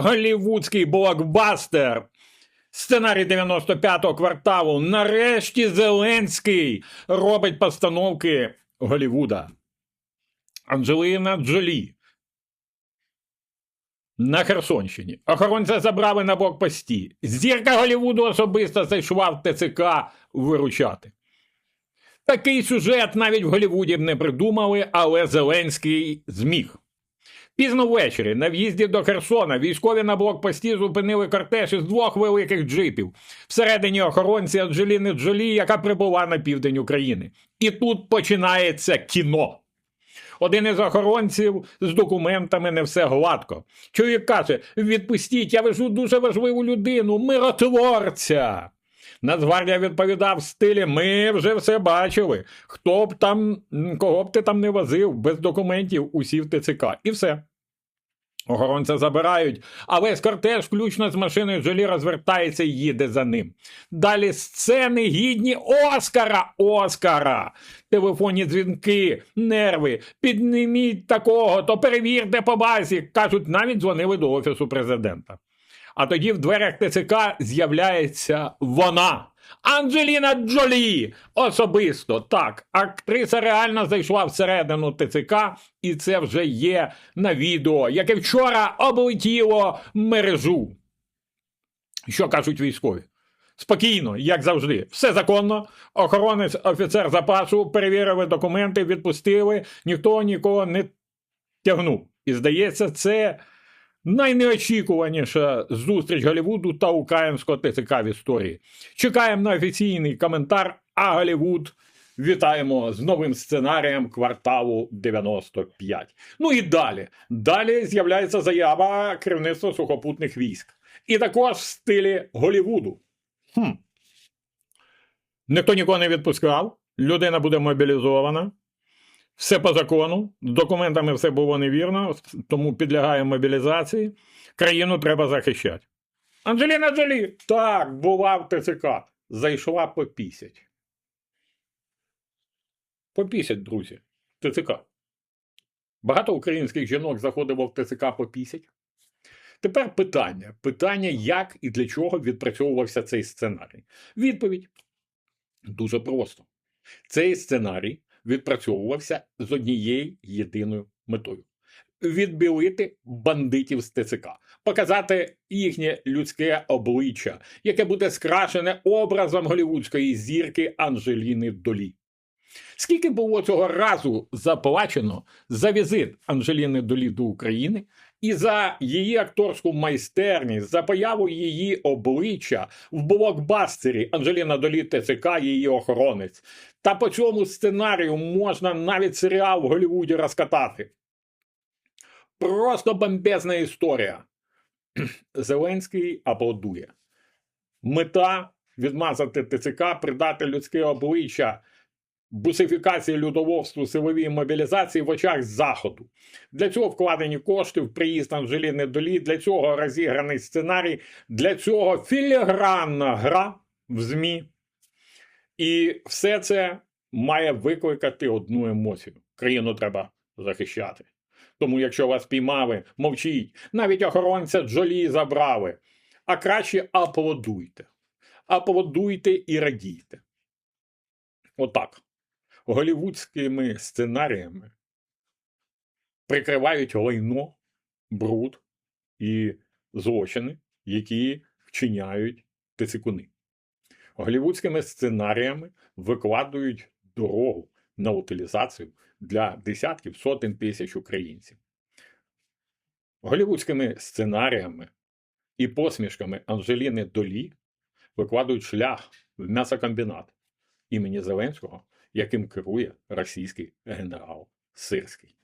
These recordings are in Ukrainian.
голівудський блокбастер. Сценарій 95-го кварталу. Нарешті Зеленський робить постановки Голівуда. Анджеліна Джолі. На Херсонщині. Охоронця забрали на блокпості. Зірка Голівуду особисто зайшла в ТЦК виручати. Такий сюжет навіть в Голівуді б не придумали, але Зеленський зміг. Пізно ввечері на в'їзді до Херсона військові на блокпості зупинили кортеж із двох великих джипів. Всередині охоронці Анджеліни Джолі, яка прибула на південь України. І тут починається кіно. Один із охоронців з документами не все гладко. Чоловік каже: відпустіть, я везу дуже важливу людину, миротворця. Нацгвардія відповідав в стилі: ми вже все бачили. Хто б там, кого б ти там не возив, без документів усі в ТЦК. І все. Охоронця забирають, а весь кортеж, включно з машиною Джолі, розвертається і їде за ним. Далі сцени гідні Оскара, Оскара. Телефонні дзвінки, нерви, підніміть такого, то перевірте по базі. Кажуть, навіть дзвонили до Офісу президента. А тоді в дверях ТЦК з'являється вона. Анджеліна Джолі особисто так. Актриса реально зайшла всередину ТЦК, і це вже є на відео, яке вчора облетіло мережу. Що кажуть військові? Спокійно, як завжди, все законно. Охоронець, офіцер запасу перевірили документи, відпустили, ніхто нікого не тягнув. І здається, це найнеочікуваніша зустріч Голлівуду та українського ТЦК в історії. Чекаємо на офіційний коментар. А Голлівуд вітаємо з новим сценарієм кварталу 95. Ну і далі. Далі з'являється заява керівництва сухопутних військ. І також в стилі Голлівуду. Хм. Ніхто нікого не відпускав, людина буде мобілізована. Все по закону, з документами все було невірно, тому підлягає мобілізації. Країну треба захищати. Анджеліна Джолі, так, була в ТЦК. Зайшла по пісять. По пісять, друзі. ТЦК. Багато українських жінок заходило в ТЦК по пісять. Тепер питання. Питання, як і для чого відпрацьовувався цей сценарій. Відповідь дуже просто. Цей сценарій відпрацьовувався з однією єдиною метою. Відбілити бандитів з ТЦК, показати їхнє людське обличчя, яке буде скрашене образом голівудської зірки Анджеліни Долі. Скільки було цього разу заплачено за візит Анджеліни Долі до України і за її акторську майстерність, за появу її обличчя в блокбастері Анджеліна Долі ТЦК, її охоронець. Та по цьому сценарію можна навіть серіал в Голлівуді розкатати. Просто бомбезна історія. Зеленський аплодує. Мета відмазати ТЦК, придати людське обличчя бусифікації людоводству силовій мобілізації в очах заходу. Для цього вкладені кошти в приїзд Анжеліни Долі, для цього розіграний сценарій, для цього філігранна гра в ЗМІ. І все це має викликати одну емоцію. Країну треба захищати. Тому, якщо вас піймали, мовчіть, навіть охоронця Джолі забрали. А краще аплодуйте. Аплодуйте і радійте. Отак. Голівудськими сценаріями прикривають лайно, бруд і злочини, які вчиняють тицикуни. Голівудськими сценаріями викладують дорогу на утилізацію для десятків сотень тисяч українців. Голівудськими сценаріями і посмішками Анжеліни Долі викладують шлях в м'ясокомбінат імені Зеленського, яким керує російський генерал Сирський.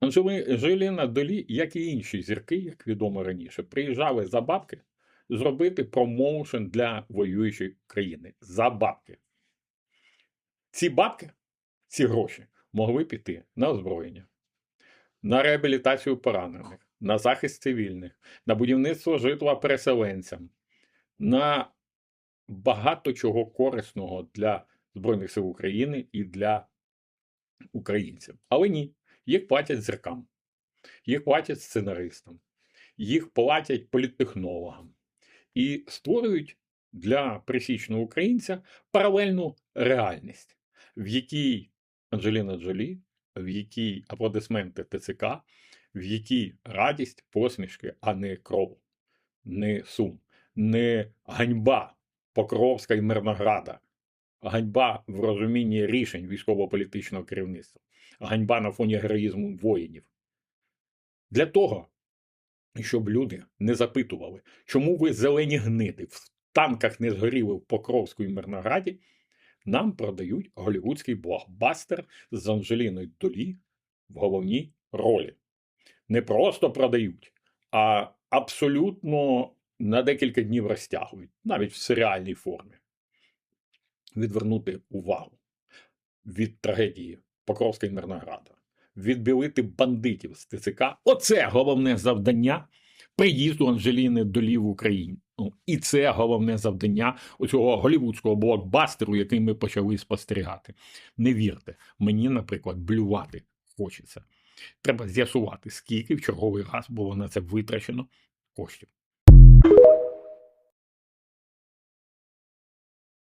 Анжеліна Долі, як і інші зірки, як відомо раніше, приїжджали за бабки зробити промоушен для воюючої країни. За бабки. Ці бабки, ці гроші могли піти на озброєння, на реабілітацію поранених, на захист цивільних, на будівництво житла переселенцям, на багато чого корисного для Збройних сил України і для українців. Але ні, їх платять зіркам. їх платять сценаристам, їх платять політтехнологам і створюють для присічного українця паралельну реальність, в якій Анджеліна Джолі, в якій аплодисменти ТЦК, в якій радість, посмішки, а не кров, не сум, не ганьба Покровська і Мирнограда, ганьба в розумінні рішень військово-політичного керівництва, ганьба на фоні героїзму воїнів. Для того, щоб люди не запитували, чому ви зелені гниди в танках не згоріли в Покровську і Мирнограді, нам продають голівудський блокбастер з Анджеліною Долі в головній ролі. Не просто продають, а абсолютно на декілька днів розтягують, навіть в серіальній формі. Відвернути увагу від трагедії Покровська і Мирнограда, відбілити бандитів з ТЦК. Оце головне завдання приїзду Анжеліни Долі в Україну. Ну, І це головне завдання оцього голівудського блокбастеру, який ми почали спостерігати. Не вірте, мені, наприклад, блювати хочеться. Треба з'ясувати, скільки в черговий раз було на це витрачено коштів.